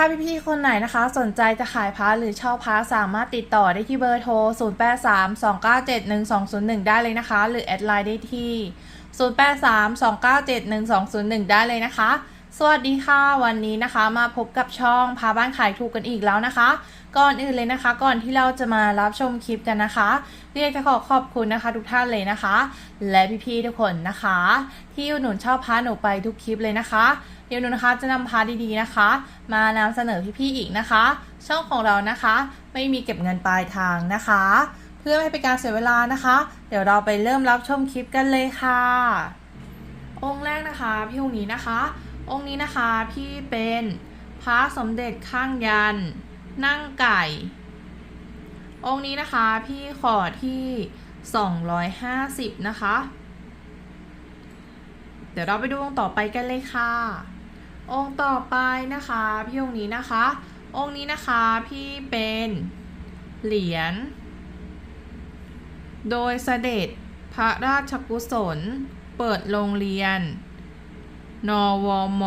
ถ้าพี่ๆ คนไหนนะคะ สนใจจะขายพาร์ทหรือเช่าพาร์ทสามารถติดต่อได้ที่เบอร์โทร 0832971201 ได้เลยนะคะ หรือแอดไลน์ได้ที่ 0832971201 ได้เลยนะคะ สวัสดีค่ะ วันนี้นะคะ มาพบกับช่องพาบ้านขายถูกกันอีกแล้วนะคะ ก่อนอื่นเลยนะคะ ก่อนที่เราจะมารับชมคลิปกันนะคะ เรียกจะขอขอบคุณนะคะ ทุกท่านเลยนะคะ และพี่ๆทุกคนนะคะ ที่อุดหนุนชอบพาหนูไปทุกคลิปเลยนะคะ เดี๋ยวหนูนะคะจะนำพาดีๆนะคะ มานำเสนอพี่ๆอีกนะคะ ช่องของเรานะคะ ไม่มีเก็บเงินปลายทางนะคะ เพื่อไม่ให้เป็นการเสียเวลานะคะ เดี๋ยวเราไปเริ่มรับชมคลิปกันเลยค่ะ องค์แรกนะคะพี่องค์นี้นะคะ องค์นี้นะคะพี่เป็นพระสมเด็จข้างยัน นั่งไก่ องค์นี้นะคะพี่ขอที่ 250 นะคะ เดี๋ยวเราไปดูองค์ต่อไปกันเลยค่ะ องค์ต่อไปนะคะพี่องค์นี้นะคะ องค์นี้นะคะพี่เป็นเหรียญโดยเสด็จพระราชกุศล เปิดโรงเรียน นวม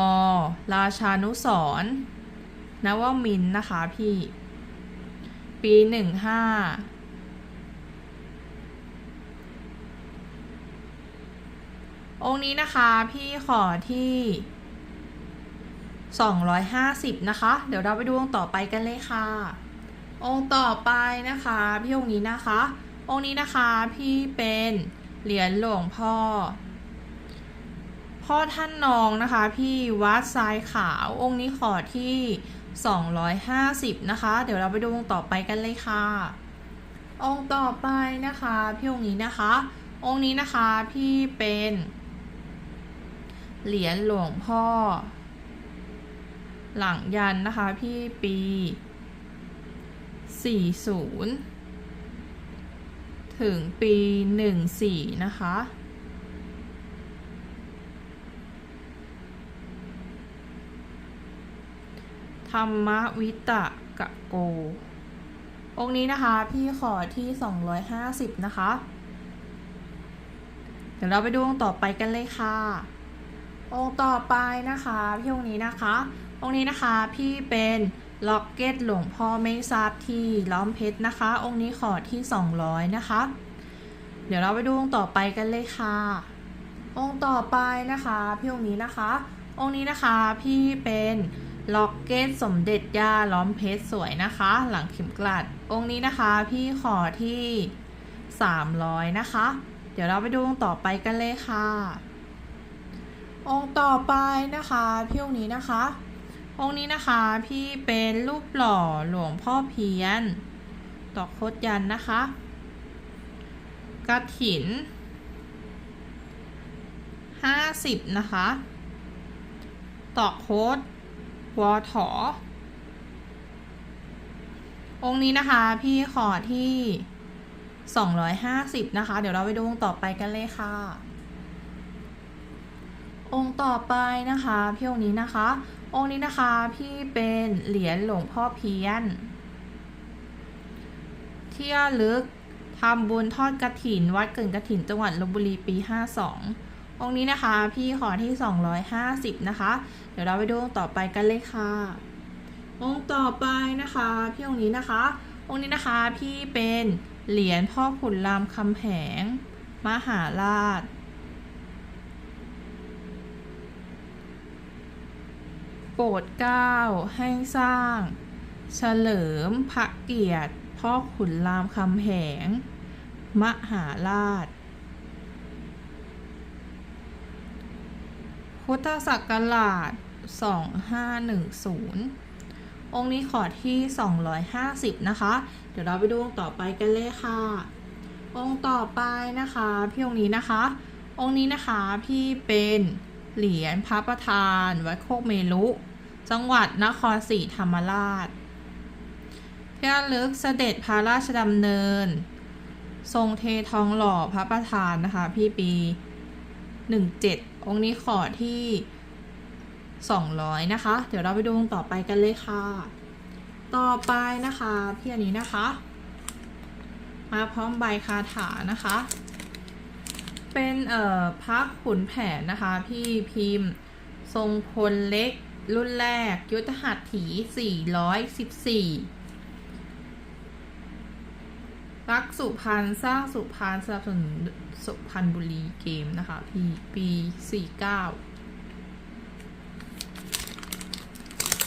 ราชานุสร์ นวมินนะคะพี่ ปีหนึ่งห้าองค์นี้นะคะพี่ขอที่ 250 นะคะ เดี๋ยวเราไปดูองค์ต่อไปกันเลยค่ะ องค์ต่อไปนะคะ พี่องค์นี้นะคะ องค์นี้นะคะพี่เป็นเหรียญหลวงพ่อ พ่อท่านนองนะคะ พี่วัดทรายขาวองค์นี้ขอที่ 250 นะคะ เดี๋ยวเราไปดูองค์ต่อไปกันเลยค่ะ องค์ต่อไปนะคะพี่องค์นี้นะคะ องค์นี้นะคะพี่เป็นเหรียญหลวงพ่อ หลังยันนะคะพี่ปี 40 ถึงปี 14 นะคะ ธรรมวิตะกะโก องค์นี้นะคะพี่ขอที่ 250 นะคะ เดี๋ยวเราไปดูองค์ต่อไปกันเลยค่ะ องค์ต่อไปนะคะพี่องค์นี้นะคะ องค์นี้นะคะพี่เป็นล็อกเก็ตหลวงพ่อไม่ทราบที่ล้อมเพชรนะคะ องค์นี้ขอที่ 200 นะคะ เดี๋ยวเราไปดูองค์ต่อไปกันเลยค่ะ องค์ต่อไปนะคะพี่องค์นี้นะคะ องค์นี้นะคะพี่เป็น ล็อกเก็ตสมเด็จย่าล้อมเพชรสวยนะคะ หลังเข็มกลัด องค์นี้นะคะพี่ขอที่ 300 นะคะ เดี๋ยวเราไปดูองค์ต่อไปกันเลยค่ะ องค์ต่อไปนะคะพี่องค์นี้นะคะ องค์นี้นะคะพี่เป็นรูปหล่อหลวงพ่อเพียนตอกโคดยันนะคะกระถินห้าสิบนะคะ ตอกโคด วอถอ องค์นี้นะคะพี่ขอที่ 250 นะคะ เดี๋ยวเราไปดูองค์ต่อไปกันเลยค่ะ องค์ต่อไปนะคะพี่องค์นี้นะคะ องค์นี้นะคะพี่เป็นเหรียญหลวงพ่อเพี้ยน เที่ยวลึกทำบุญทอดกระถิน วัดเกินกระถินจังหวัดลบบุรีปี 52 องค์นี้นะคะ พี่ขอที่ 250 นะคะ เดี๋ยวเราไปดูองค์ต่อไปกันเลยค่ะ องค์ต่อไปนะคะ พี่องค์นี้นะคะ องค์นี้นะคะพี่เป็นเหรียญพ่อขุนรามคำแหง มหาราชโปรดเกล้าให้สร้าง เฉลิมพระเกียรติพ่อขุนรามคำแหง มหาราช พุทธศักราช 2510 องค์นี้ขอที่ 250 นะคะ เดี๋ยวเราไปดูองค์ต่อไปกันเลยค่ะ องค์ต่อไปนะคะ พี่องค์นี้นะคะ องค์นี้นะคะพี่เป็นเหรียญพระประธานวัดโคกเมลุจังหวัดนครศรีธรรมราชที่ระลึกเสด็จพระราชดำเนิน ทรงเททองหล่อพระประธานนะคะ พี่ปี 17 องค์นี้ขอที่ 200 นะคะ เดี๋ยวเราไปดูองค์ต่อไปกันเลยค่ะ ต่อไปนะคะพี่อันนี้นะคะ มาพร้อมใบคาถานะคะ เป็นเอ่อพระขุนแผนนะคะ พี่พิมพ์ ทรงพลเล็กรุ่นแรก ยุทธหัตถีสี่ รักสุพรรณสร้างสุพรรณสนับสนุนสุพรรณบุรีเกมนะคะพี่ปีสี่เก้า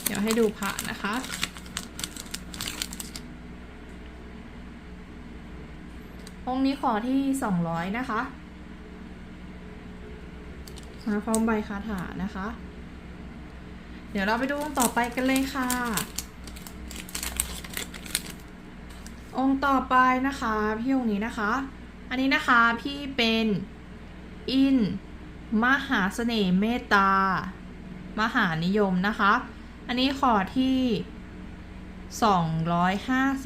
เดี๋ยวให้ดูพระนะคะ องค์นี้ขอที่สองร้อยนะคะมาพร้อมใบคาถานะคะ เดี๋ยวเราไปดูองค์ต่อไปกันเลยค่ะ องค์ต่อไปนะคะพี่องค์นี้นะคะ อันนี้นะคะพี่เป็นอินมหาเสน่ห์เมตตามหานิยมนะคะ อันนี้ขอที่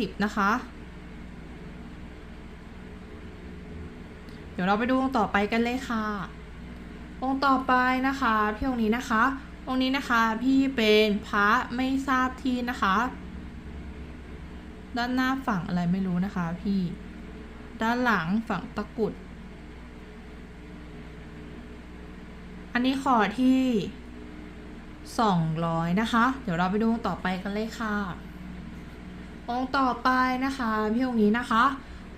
250 นะคะ เดี๋ยวเราไปดูองค์ต่อไปกันเลยค่ะ องค์ต่อไปนะคะพี่องค์นี้นะคะ องค์นี้นะคะพี่เป็นพระไม่ทราบที่นะคะ ด้านหน้าฝั่งอะไรไม่รู้นะคะพี่ ด้านหลังฝั่งตะกุด อันนี้ขอที่สองร้อยนะคะ เดี๋ยวเราไปดูองต่อไปกันเลยค่ะ องค์ต่อไปนะคะ พี่องค์นี้นะคะ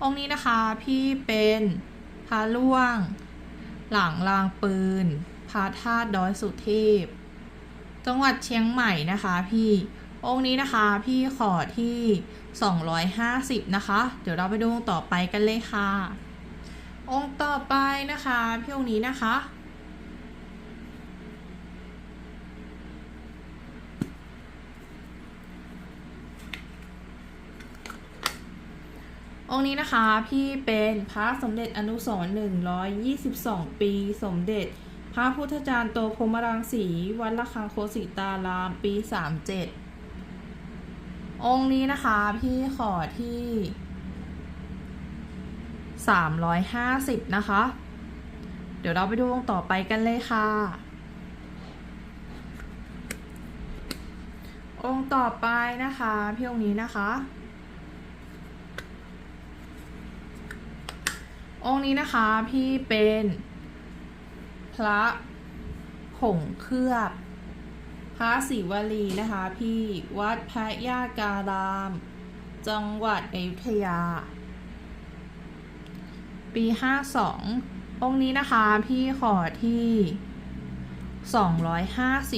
องค์นี้นะคะพี่เป็นพระล่วง หลังรางปืนพระธาตุดอยสุเทพ จังหวัดเชียงใหม่นะคะพี่ องค์นี้นะคะพี่ขอที่ 250 นะคะ เดี๋ยวเราไปดูองค์ต่อไปกันเลยค่ะ องค์ต่อไปนะคะพี่องค์นี้นะคะ องค์นี้นะคะพี่เป็นพระสมเด็จอนุสร122 ปี สมเด็จ พระพุทธจารย์โตพรมรังสีวัดละคังโคสิตาราม ปี 37 องค์นี้นะคะพี่ขอที่350นะคะ เดี๋ยวเราไปดูองค์ต่อไปกันเลยค่ะ องค์ต่อไปนะคะ พี่องค์นี้นะคะ องค์นี้นะคะพี่เป็นพระผงเคลือบ ระศิวลีนะคะพี่วัดพระยาการาม จังหวัดอยุธยา ปี 52 องค์นี้นะคะพี่ขอที่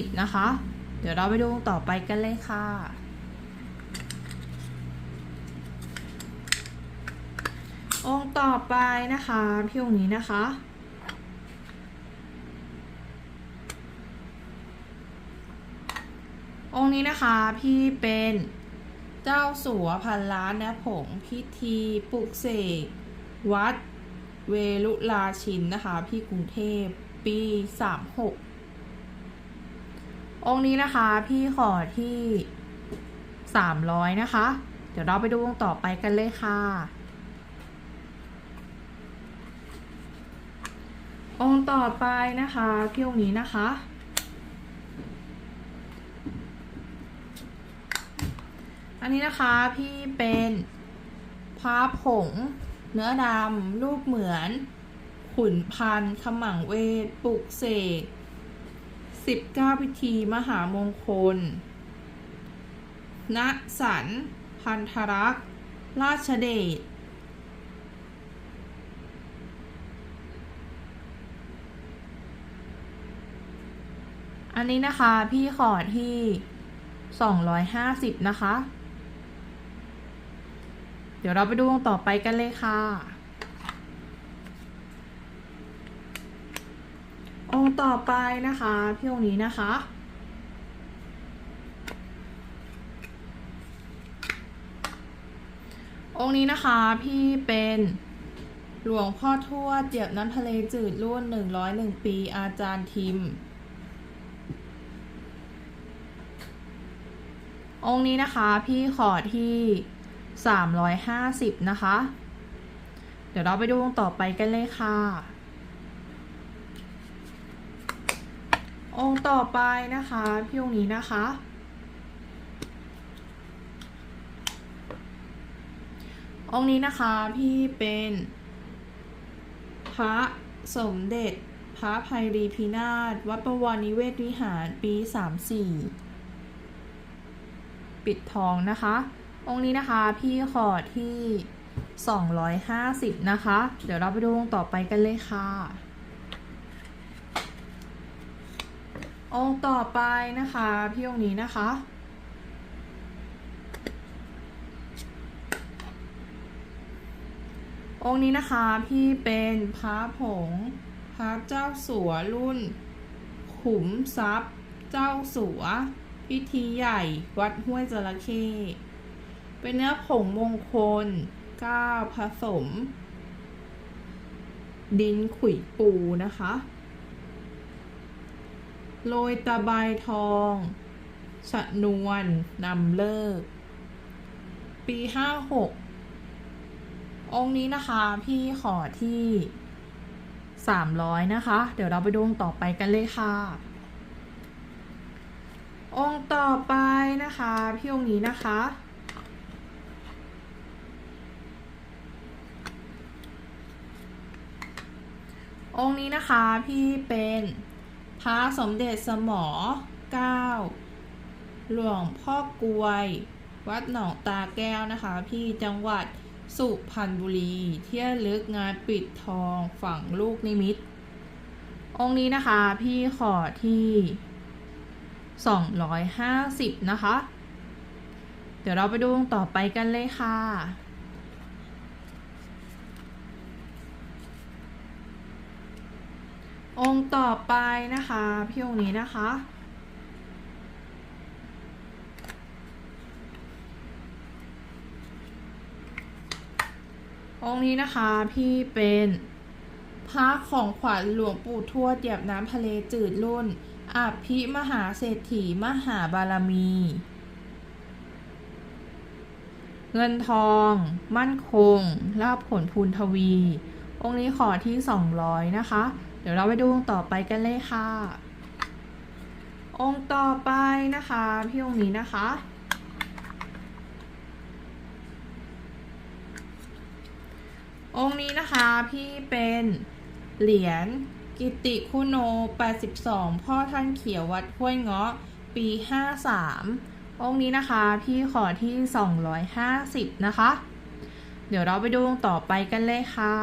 250 นะคะ เดี๋ยวเราไปดูองต่อไปกันเลยค่ะองค์ต่อไปนะคะ พี่องค์นี้นะคะ องค์นี้นะคะพี่เป็นเจ้าสัวพันล้านนะผงพิธีปลุกเสกวัดเวลุลาชินนะคะพี่กรุงเทพปี36องค์นี้นะคะพี่ขอที่300นะคะ เดี๋ยวเราไปดูองค์ต่อไปกันเลยค่ะ องค์ต่อไปนะคะพี่องค์นี้นะคะ อันนี้นะคะพี่เป็นพระผง เนื้อดำรูปเหมือน ขุนพันขมังเวทปลุกเสกสิบเก้าพิธีมหามงคล ณสัน พันธรักษ์ ราชเดชอันนี้นะคะพี่ขอที่ 250 นะคะ เดี๋ยวเราไปดูวงต่อไปกันเลยค่ะ องค์ต่อไปนะคะ พี่องนี้นะคะ องค์นี้นะคะพี่เป็นหลวงพ่อทวดเจียบน้ำทะเลจืดรุ่น101ปีอาจารย์ทิม องค์นี้นะคะพี่ขอที่ 350 นะคะ เดี๋ยวเราไปดูองค์ต่อไปกันเลยค่ะ องค์ต่อไปนะคะ พี่องค์นี้นะคะ องค์นี้นะคะ พี่เป็นพระสมเด็จพระภัยรีพินาศวัดประวรนิเวศวิหารปีสามสี่ปิดทองนะคะ องค์นี้นะคะพี่ขอที่ 250 นะคะ เดี๋ยวเราไปดูองค์ต่อไปกันเลยค่ะ องค์ต่อไปนะคะ พี่องค์นี้นะคะองค์นี้นะคะพี่เป็นพระผงพระเจ้าสัวรุ่น ขุมทรัพย์ เจ้าสัว พิธีใหญ่ วัดห้วยจระเข้ เป็นเนื้อผงมงคลก้าผสม ดินขุยปูนะคะ โรยตะไบทองชะนวนนำเลิก ปีห้าหกองค์นี้นะคะพี่ขอที่300นะคะ เดี๋ยวเราไปดูองค์ต่อไปกันเลยค่ะ องค์ต่อไปนะคะ พี่องค์นี้นะคะ องค์นี้นะคะพี่เป็นพระสมเด็จสมอเก้าหลวงพ่อกลวย วัดหนองตาแก้วนะคะ พี่จังหวัดสุพรรณบุรีเที่ยวลึกงานปิดทองฝั่งลูกนิมิต องค์นี้นะคะพี่ขอที่ 250 นะคะ เดี๋ยวเราไปดูองค์ต่อไปกันเลยค่ะ องค์ต่อไปนะคะ พี่องค์นี้นะคะ องค์นี้นะคะพี่เป็นพระของขวัญหลวงปู่ทวดเหยียบน้ำทะเลจืดรุ่นอภิมหาเศรษฐีมหาบารมี เงินทอง มั่นคงลาภผลพูนทวี องค์นี้ขอที่ 200 นะคะ เดี๋ยวเราไปดูองค์ต่อไปกันเลยค่ะ องค์ต่อไปนะคะ พี่องค์นี้นะคะ องค์นี้นะคะพี่เป็นเหรียญกิติคุโน 82 พ่อท่านเขียววัดห้วยเงาะ ปี 53 องค์นี้นะคะพี่ขอที่ 250 นะคะ เดี๋ยวเราไปดูองค์ต่อไปกันเลยค่ะ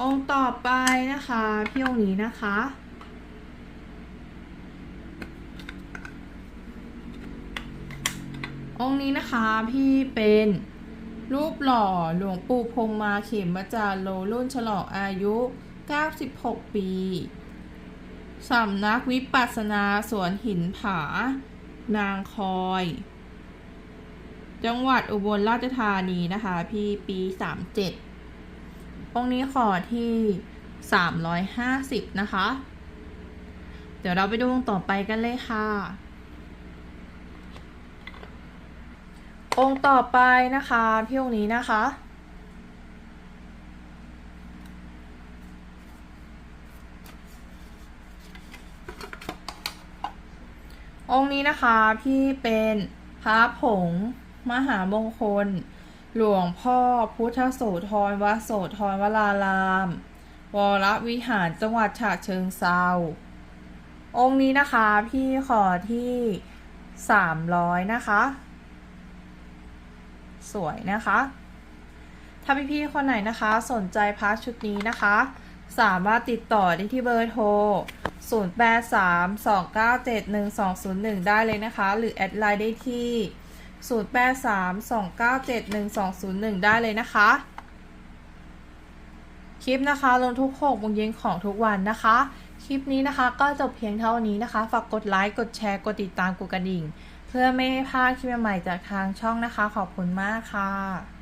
องค์ต่อไปนะคะพี่องค์นี้นะคะ องค์นี้นะคะพี่เป็นรูปหล่อหลวงปู่พงมาเขมจารโลรุ่นฉลองอายุ 96 ปี สำนักวิปัสสนาสวนหินผา นางคอย จังหวัดอุบลราชธานีนะคะ พี่ปี 37 องค์นี้ขอที่ 350 นะคะ เดี๋ยวเราไปดูองค์ต่อไปกันเลยค่ะ องค์ต่อไปนะคะพี่องค์นี้นะคะองค์นี้นะคะพี่เป็นพระผงมหามงคล หลวงพ่อพุทธโสธรวัดโสธรวราราม วรวิหารจังหวัดฉะเชิงเซาองค์นี้นะคะพี่ขอที่300นะคะ สวยนะคะ ถ้าพี่ๆคนไหนนะคะ สนใจพาร์ทชุดนี้นะคะ สามารถติดต่อได้ที่เบอร์โทร 0832971201 ได้เลยนะคะ หรือแอดไลน์ได้ที่ 0832971201 ได้เลยนะคะ คลิปนะคะลงทุก6โมงเย็นของทุกวันนะคะ คลิปนี้นะคะก็จบเพียงเท่านี้นะคะ ฝากกดไลค์ กดแชร์ กดติดตามกดกระดิ่ง เพื่อไม่ให้พลาดคลิปใหม่จากทางช่องนะคะ ขอบคุณมากค่ะ